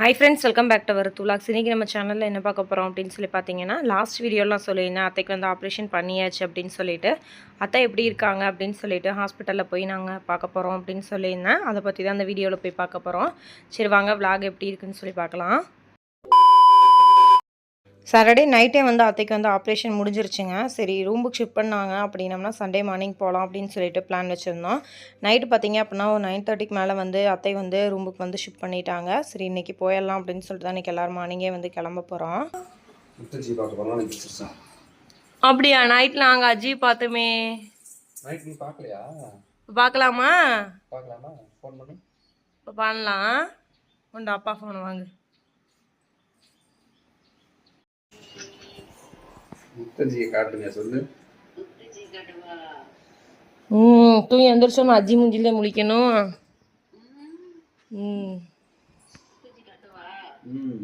Hi friends welcome back to our துலாக்ஸ் இன்றைக்கி நம்ம சேனலில் என்ன பார்க்க போகிறோம் அப்படின்னு சொல்லி பார்த்தீங்கன்னா லாஸ்ட் வீடியோலாம் சொல்லியிருந்தேன். அத்தைக்கு வந்து ஆப்ரேஷன் பண்ணியாச்சு அப்படின்னு சொல்லிட்டு. அத்தை எப்படி இருக்காங்க அப்படின்னு சொல்லிட்டு ஹாஸ்பிட்டலில் போய் நாங்கள் பார்க்க போகிறோம் அப்படின்னு சொல்லியிருந்தேன். அதை பற்றி தான் அந்த வீடியோவில் போய் பார்க்க போகிறோம் சரி வாங்க vlog எப்படி இருக்குன்னு சொல்லி பார்க்கலாம். சாட்டர்டே நைட்டே வந்து அத்தைக்கு வந்து ஆப்ரேஷன் முடிஞ்சிருச்சுங்க. சரி ரூமுக்கு ஷிஃப்ட் பண்ணாங்க. அப்படின்னம்னா சண்டே மார்னிங் போகலாம் அப்படின்னு சொல்லிட்டு பிளான் வச்சுருந்தோம். நைட்டு பார்த்தீங்க அப்படின்னா ஒரு நைன் தேர்ட்டிக்கு மேலே வந்து அத்தை வந்து ரூமுக்கு வந்து ஷிஃப்ட் பண்ணிட்டாங்க. சரி இன்னைக்கு போயிடலாம் அப்படின்னு சொல்லிட்டு தான் இன்றைக்கி எல்லோரும் மார்னிங்கே வந்து கிளம்ப போகிறோம் அப்படியா நைட்டில் நாங்கள் அஜி பார்த்துமே. நைட் பார்க்கலாமா? பண்ணலாம் உண்டு அப்பா ஃபோன் வாங்கு. முத்தஜியை காட்டுங்க சொல்லு ம் தூங்கி எந்திரிச்சோம் அஜி மூஞ்சிலே முழிக்கணும் ம் ம்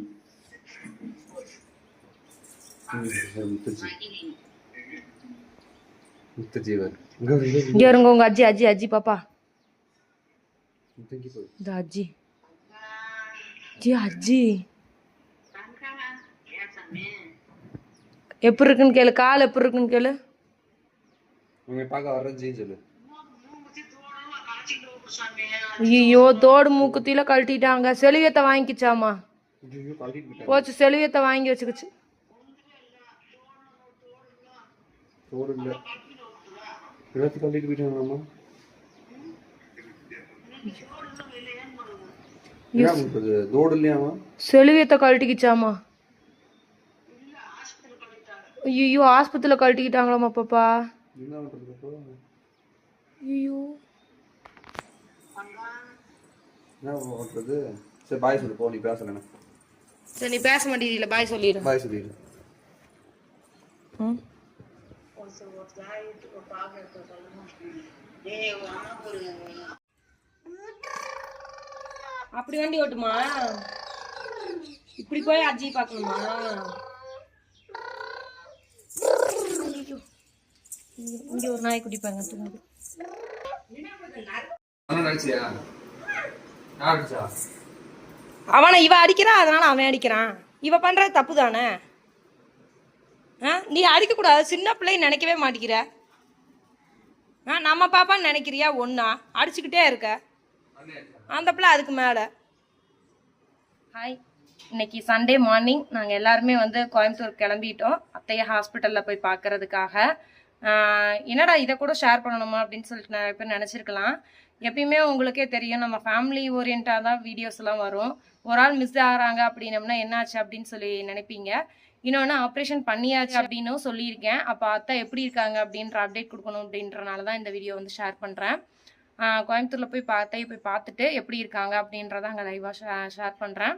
ம், சரி, முத்தஜி முத்தஜி வர் இங்க வரு, இங்க வரு. இங்கே இருங்க உங்கள் அஜி அஜி அஜி பாப்பா முத்தஜி போய் இந்த அஜி ஜி அஜி எப்படி இருக்குன்னு கேளு. கால் எப்படி இருக்குன்னு கேளு ஐயோ தோடு மூக்குத்தில கழட்டிட்டாங்க. செலிவியத்தை வாங்கிக்கிச்சாமா போச்சு செலிவியத்தை வாங்கி வச்சுக்கிச்சு. தோடு இல்லை எல்லாத்தையும் கழட்டிட்டு போயிட்டாங்கம்மா ஏன் முத்தஜி தோடு இல்லையாமா செலிவியத்தை கழட்டிக்கிச்சாமா ஐயோ ஆஸ்பத்திரியில் கழட்டிக்கிட்டாங்களாமா பாப்பா ஐயோ சரி பாய் சொல்லு போ நீ சரி நீ பேச மாட்டேங்கல பாய் சொல்லிடு. பாய் சொல்லிடு. ம்? அப்படி வண்டி ஓட்டுமா? இப்படி போய் அஜி பார்க்கணுமா? இங்க- ஒரு நாய் குடிப்பாங்க தூங்குது அவனை இவ அடிக்கிறா அதனால அவன் அடிக்கிறான். இவ பண்றது தப்பு தானே ஆ? நீ அடிக்கக்கூடாது சின்ன பிள்ளை நினைக்கவே மாட்டேங்கிற. ஆ நம்ம பாப்பான்னு நினைக்கிறியா? ஒன்றா அடிச்சுக்கிட்டே இருக்க. அந்த பிள்ளை அதுக்கு மேலே. ஹாய் இன்னைக்கு சண்டே மார்னிங் நாங்கள் எல்லாருமே வந்து கோயம்புத்தூர் கிளம்பிட்டோம். அத்தைய ஹாஸ்பிட்டலில் போய் பார்க்கறதுக்காக. என்னடா இதை கூட ஷேர் பண்ணணுமா அப்படின்னு சொல்லிட்டு நிறைய பேர் நினச்சிருக்கலாம். எப்பயுமே உங்களுக்கே தெரியும் நம்ம ஃபேமிலி ஓரியண்டாக தான் வீடியோஸ்லாம் வரும். ஒரு ஆள் மிஸ் ஆகிறாங்க அப்படின்னம்னா என்னாச்சு அப்படின்னு சொல்லி நினைப்பீங்க. இன்னொன்று ஆப்ரேஷன் பண்ணியாச்சு அப்படின்னும் சொல்லியிருக்கேன். அப்போ அத்தை எப்படி இருக்காங்க அப்படின்ற அப்டேட் கொடுக்கணும் அப்படின்றனால தான் இந்த வீடியோ வந்து ஷேர் பண்ணுறேன் கோயம்புத்தூரில் போய் பார்த்தே போய் பார்த்துட்டு எப்படி இருக்காங்க அப்படின்றத அங்கே லைவாக ஷே ஷேர் பண்ணுறேன்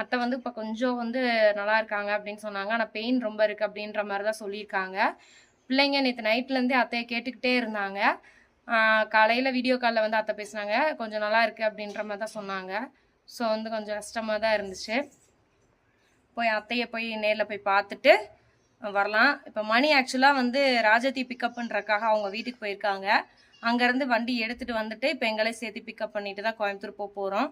அத்தை வந்து இப்போ கொஞ்சம் வந்து நல்லா இருக்காங்க அப்படின்னு சொன்னாங்க. ஆனால் பெயின் ரொம்ப இருக்குது அப்படின்ற மாதிரி தான் சொல்லியிருக்காங்க. பிள்ளைங்க நேற்று நைட்லேருந்தே அத்தையை கேட்டுக்கிட்டே இருந்தாங்க. காலையில் வீடியோ காலில் வந்து அத்தை பேசுனாங்க. கொஞ்சம் நல்லா இருக்குது அப்படின்ற மாதிரி தான் சொன்னாங்க. ஸோ வந்து கொஞ்சம் கஷ்டமாக தான் இருந்துச்சு. போய் அத்தையை போய் நேரில் போய் பார்த்துட்டு வரலாம். இப்போ மணி ஆக்சுவலாக வந்து ராஜதி பிக்கப்புன்றக்காக அவங்க வீட்டுக்கு போயிருக்காங்க. அங்கேருந்து வண்டி எடுத்துகிட்டு வந்துட்டு இப்போ எங்களே சேர்த்து பிக்கப் பண்ணிட்டு தான் கோயம்புத்தூர் போக போகிறோம்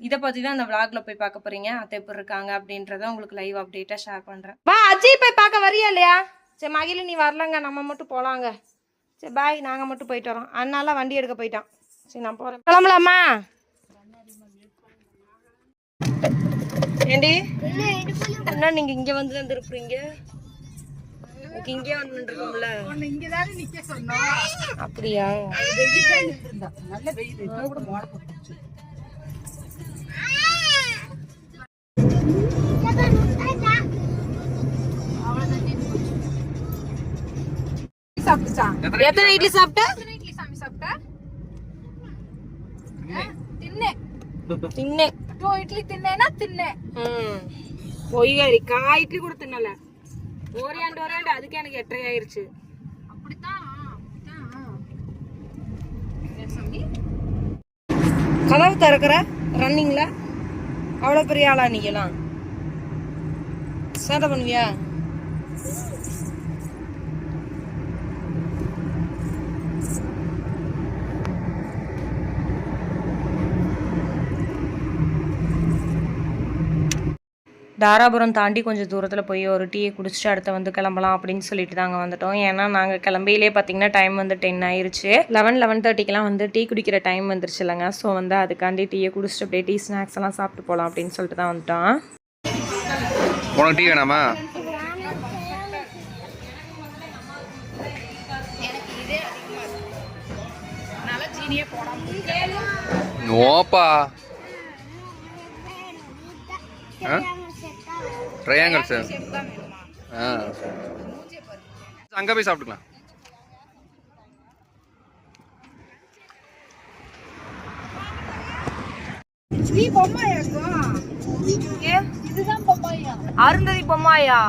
இதை பற்றி தான் அந்த விளாகில் போய் பார்க்க போகிறீங்க அத்தை எப்படி இருக்காங்க அப்படின்றத உங்களுக்கு லைவ் அப்டேட்டாக ஷேர் பண்ணுறேன் வா அஜய் போய் பார்க்க வரியா இல்லையா? சரி மகிழ நீ வரலங்க. நம்ம மட்டும் போகலாங்க சரி பாய் நாங்கள் மட்டும் போயிட்டு வரோம். அண்ணாலாம் வண்டி எடுக்க போயிட்டான். சரி நான் போகிறேன் கிளம்பலாமா? ஏண்டி? என்ன நீங்க இங்க வந்து தான் திருப்புறீங்க? இங்கே வந்து நின்றுருக்கோம்ல இங்கதானே நிக்க சொன்னோம். அப்படியா? நல்ல சாப்பிட்டுச்சான் எத்தனை இட்லி சாப்பிட்ட? எத்தனை இட்லி சாமி சாப்பிட்ட? தின்னேன் தின்னே. டூ இட்லி தின்னேன்னா தின்னேன் ம். பொய்காரி காய் இட்லி கூட தின்னல. ஓரியாண்டு ஓரியாண்டு. அதுக்கே எனக்கு எட்டரை ஆயிருச்சு. அப்படித்தான் கதவு திறக்கிற? ரன்னிங்ல அவ்வளோ பெரிய ஆளா நீங்களாம் சேட்டை பண்ணுவியா? தாராபுரம் தாண்டி கொஞ்சம் தூரத்தில் போய் ஒரு டீயை குடிச்சிட்டு அடுத்து வந்து கிளம்பலாம் அப்படின்னு சொல்லிட்டு தாங்க வந்துட்டோம். ஏன்னா நாங்கள் கிளம்பையிலே பார்த்தீங்கன்னா டைம் வந்து டென் ஆயிருச்சு. லெவன் லெவன் தேர்ட்டிக்கெலாம் வந்து டீ குடிக்கிற டைம் வந்துருச்சு இல்லைங்க ஸோ வந்து அதுக்காண்டி டீயை குடிச்சிட்டு அப்படியே டீ ஸ்நாக்ஸ் எல்லாம் சாப்பிட்டு போகலாம் அப்படின்னு சொல்லிட்டு தான் வந்துட்டோம். உனக்கு டீ வேணாமா? நோப்பா ட்ரையாங்கல் சார். ஆ அங்கே போய் சாப்பிட்டுக்கலாம். இதுதான் பப்பாயா அருந்ததி பொம்மாயா?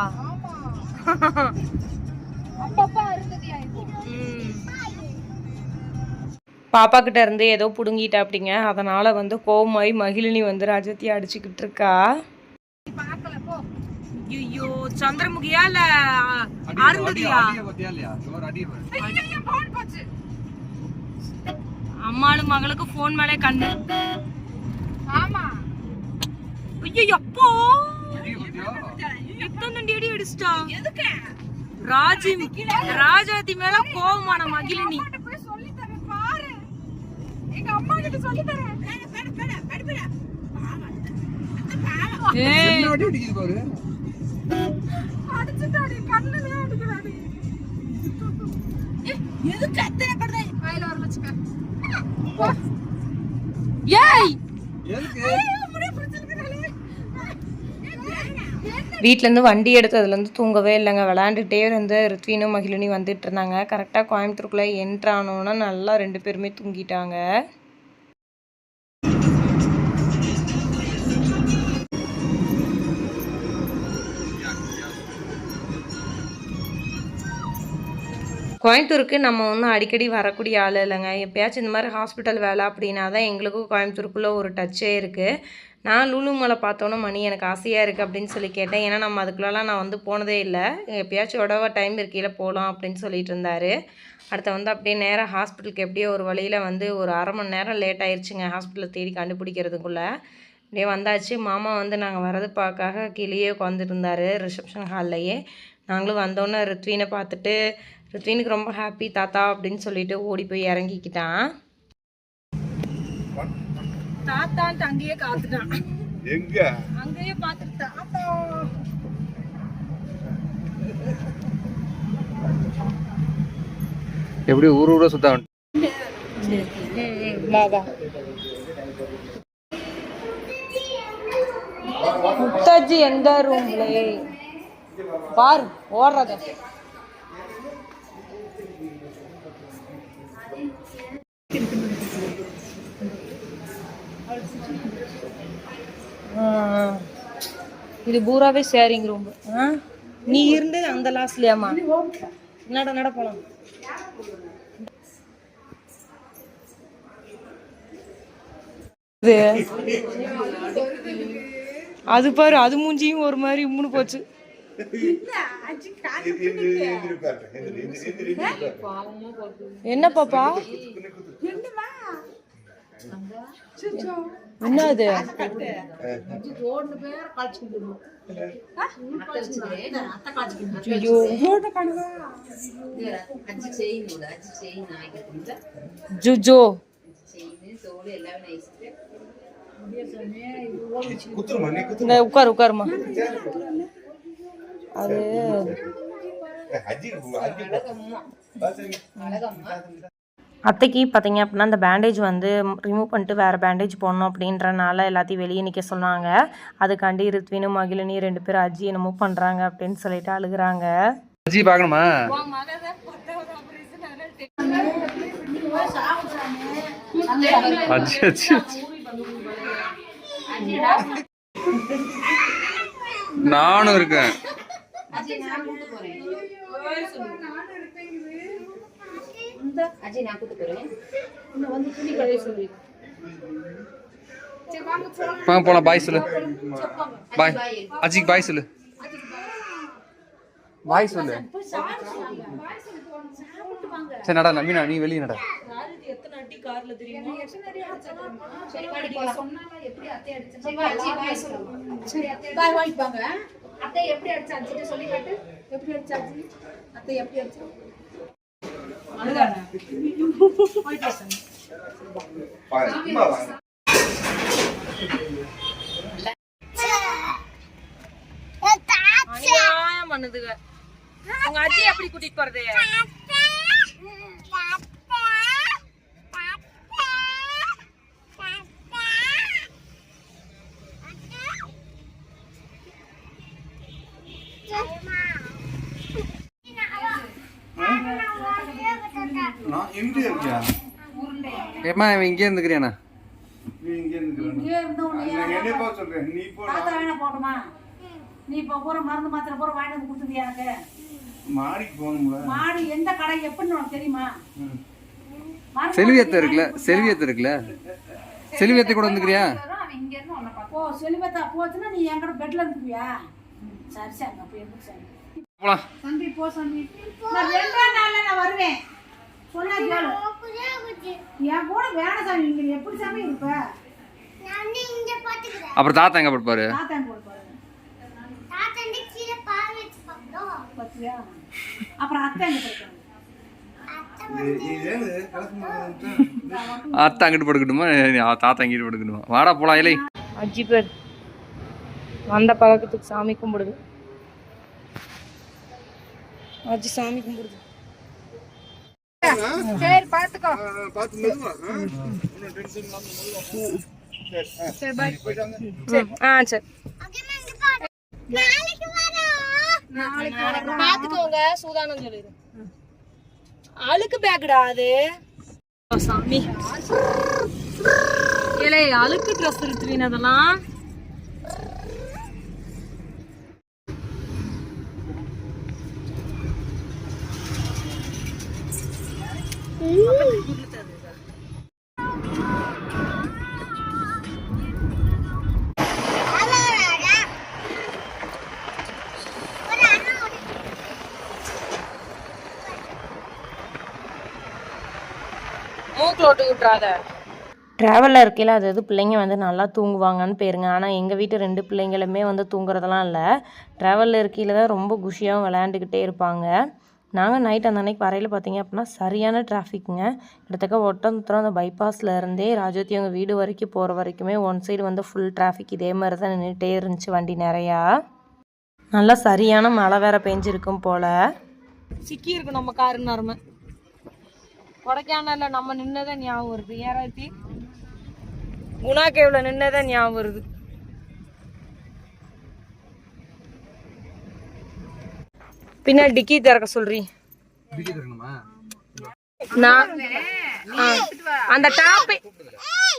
அப்பப்பா அருந்ததியா இது பாப்பா கிட்ட இருந்து ஏதோ புடுங்கிட்டா அப்படிங்க. அதனால வந்து கோவமாயி மகிழினி வந்து ரஜத்தியை அடிச்சுக்கிட்டு இருக்கா. ஐயோ சந்திரமுகியா இல்ல அருந்ததியா? அம்மாளும் மகளுக்கு போன் மேலே கண்ணு. ஆமா. ஐயோ அப்போ? எத்தனை அடி அடிச்சிட்டா? எதுக்கு? ராஜி ராஜாதி மேல கோவமான மகிழினி போய் சொல்லி தரேன் பாரு எங்க அம்மா கிட்ட சொல்லி தரேன் பேட பேட பேட பேட ஏய் அடிச்சுட்டாடி கண்ணுலயே அடிக்கிறாடி எதுக்கு அத்தனை படுதை? கையில வர வச்சுக்க. ஏய்! வீட்டிலேருந்து வண்டி எடுத்ததுலேருந்து தூங்கவே இல்லைங்க. விளையாண்டுட்டே இருந்து ரித்வினும் மகிழினி வந்துட்டு இருந்தாங்க. கரெக்டாக கோயம்புத்தூருக்குள்ளே என்ட்ரானோன்னா நல்லா ரெண்டு பேருமே தூங்கிட்டாங்க. கோயம்புத்தூருக்கு நம்ம ஒன்றும் அடிக்கடி வரக்கூடிய ஆள் இல்லைங்க. எப்பயாச்சும் இந்த மாதிரி ஹாஸ்பிட்டல் வேலை அப்படின்னா தான் எங்களுக்கும் கோயம்புத்தூருக்குள்ளே ஒரு டச்சே இருக்குது நான் லூலு மலை பார்த்தோன்னே மணி எனக்கு ஆசையாக இருக்குது அப்படின்னு சொல்லி கேட்டேன். ஏன்னா நம்ம அதுக்குள்ளலாம் நான் வந்து போனதே இல்லை. எப்பயாச்சும் உடவ டைம் இருக்கையில் போகலாம் அப்படின்னு சொல்லிட்டு இருந்தார். அடுத்து வந்து அப்படியே நேராக ஹாஸ்பிட்டலுக்கு எப்படியோ ஒரு வழியில் வந்து ஒரு அரை மணி நேரம் லேட் ஆயிடுச்சுங்க ஹாஸ்பிட்டலை தேடி கண்டுபிடிக்கிறதுக்குள்ளே. அப்படியே வந்தாச்சு. மாமா வந்து நாங்கள் வரது பார்க்காக கீழேயே உட்காந்துருந்தார் ரிசப்ஷன் ஹால்லையே. நாங்களும் வந்தோன்னே ரித்வீனை பார்த்துட்டு ரித்வீனுக்கு ரொம்ப ஹாப்பி தாத்தா அப்படின்னு சொல்லிட்டு ஓடி போய் இறங்கிக்கிட்டான். தாத்தான்ட்டு அங்கேயே காத்துட்டான். எங்க? அங்கேயே பார்த்துட்டு தாத்தா. எப்படி ஊர் ஊரா சுத்த? முத்தாஜி எந்த ரூம்ல பாரு ஓடுறத இது பூராவே ஷேரிங் ரூம் நீ இருந்து அந்த லாஸ்ட்லயாமா நட நட போலாம்? அது பாரு அது மூஞ்சியும் ஒரு மாதிரி இம்முன்னு போச்சு. என்ன பாப்பா? என்ன அது ஐயோ. ஜுஜோ. உட்காரு உட்காருமா அது அத்தைக்கு பார்த்தீங்க அப்படின்னா அந்த பேண்டேஜ் வந்து ரிமூவ் பண்ணிட்டு வேறு பேண்டேஜ் போடணும் அப்படின்றனால எல்லாத்தையும் வெளியே நிற்க சொன்னாங்க. அதுக்காண்டி ரித்வினும் மகிழினி ரெண்டு பேரும் அஜி என்னமோ பண்ணுறாங்க அப்படின்னு சொல்லிட்டு அழுகுறாங்க. அஜி பார்க்கணுமா அஜி அஜி அஜி. நானும் இருக்கேன். வாங்க போலாம். பாய் சொல்லு. பாய். அஜிக்கு பாய் சொல்லு. பாய் சொல்லு. சரி நடா மீனா நீ வெளியே நட. எத்தனை அடி கார்ல தெரியுமா? பாய் வாங்கிப்பாங்க அத்தை எப்படி அடிச்சாச்சு சொல்லி காட்டு. எப்படி அடிச்சாச்சு அத்தை எப்படி அடிச்சா? பண்ணுதுங்க. உங்க அஜி எப்படி கூட்டிட்டு போறது? ஏம்மா இவன் இங்கே இருந்துக்கிறியாண்ணா? நீ இங்க இருக்கிற என்ன போ சொல்றேன் நீ போ மாத்திரை வேணா போட்டுமா நீ இப்போ பூரா மருந்து மாத்திரை பூரா வாங்கிட்டு வந்து கொடுத்துருவியா எனக்கு? மாடிக்கு போகணும்ல. மாடு எந்த கடை எப்படின்னு உனக்கு தெரியுமா? ம். மருந்து செல்வியத்தை இருக்குல்ல? செல்வியத்தை இருக்குல்ல? செல்வியத்தை கூட வந்துக்கிறியா? ஓ செலிபத்தா போச்சுன்னா நீ என் கூட பெட்ல இருந்துக்குவியா? சரி சரி அப்போ எப்படி சரி. போலாம். தம்பி போ தம்பி நான் ரெண்டே நாள்ல நான் வருவேன். சொன்னா கேளு. என் கூட வேணாம் சாமி இங்க நீ எப்படி சாமி இருப்ப? அப்புறம் தாத்தா எங்க அப்புறம் அத்தை அங்கிட்டு படுக்கட்டுமா? தாத்தா இங்கிட்டு படுக்கணுமா வாடா போலாம் இலை. அஜி பேர். வந்த பழக்கத்துக்கு சாமி கும்பிடுது அஜி சாமி கும்பிடுது. சரி பாத்துக்கோ. பார்த்து மெதுவா. ஆ? இல்லாம மெதுவா. போ. சரி பாய் ம், ஆ சரி. பாத்துக்கோங்க சூதானம் சொல்லிடு. அழுக்கு பேக்குடா அது. சாமி. ஏலே அழுக்கு ட்ரெஸ் இருக்குவீங்க அதெல்லாம். மூக்கில் ட்ராவலில் இருக்கையில் அது அது பிள்ளைங்க வந்து நல்லா தூங்குவாங்கன்னு பேருங்க. ஆனால் எங்கள் வீட்டு ரெண்டு பிள்ளைங்களுமே வந்து தூங்குறதெல்லாம் இல்லை. ட்ராவலில் இருக்கையில் தான் ரொம்ப குஷியாகவும் விளையாண்டுக்கிட்டே இருப்பாங்க. நாங்கள் நைட் அந்த அன்னைக்கு வரையில் பார்த்தீங்க அப்படின்னா சரியான டிராஃபிக்குங்க கிட்டத்தட்ட ஒட்டந்துத்தரம் அந்த பைபாஸில் இருந்தே ராஜோத்தி அவங்க வீடு வரைக்கும் போகிற வரைக்குமே ஒன் சைடு வந்து ஃபுல் டிராஃபிக் இதே மாதிரி தான் நின்றுட்டே இருந்துச்சு வண்டி நிறையா. நல்லா சரியான மழை வேற பெஞ்சிருக்கும் போல். சிக்கி இருக்கு நம்ம காரு நரம கொடைக்கானலில் நம்ம நின்னதான் ஞாபகம் வருது. ஏறாத்தி குணா கேவில் நின்னதே ஞாபகம் வருது. பின்னாடி டிக்கி திறக்க சொல்றீ. நான். அந்த டாப்பை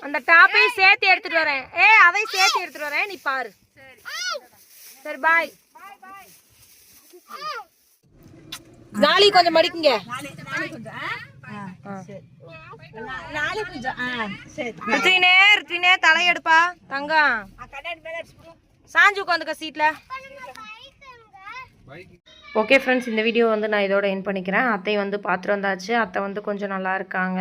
அந்த டாப்பையும் சேர்த்து எடுத்துட்டு வரேன். ஏ அதையும் சேர்த்து எடுத்துட்டு வரேன். நீ பாரு. சரி பாய் நாளைக்கு கொஞ்சம் மடிக்குங்க. ருத்வினே ருத்வினே தலையெடுப்பா. தங்கம். சாஞ்சு உட்காந்துக்க சீட்ல ஓகே ஃப்ரெண்ட்ஸ் இந்த வீடியோ வந்து நான் இதோட என் பண்ணிக்கிறேன். அத்தை வந்து பார்த்துட்டு வந்தாச்சு. அத்தை வந்து கொஞ்சம் நல்லா இருக்காங்க.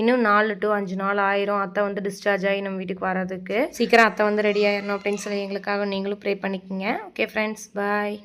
இன்னும் நாலு டு அஞ்சு நாள் ஆயிரும். அத்தை வந்து டிஸ்சார்ஜ் ஆகி நம்ம வீட்டுக்கு வர்றதுக்கு. சீக்கிரம் அத்தை வந்து ரெடி ஆயிடணும் அப்படின்னு சொல்லி எங்களுக்காக நீங்களும் ப்ரே பண்ணிக்கோங்க. Okay friends bye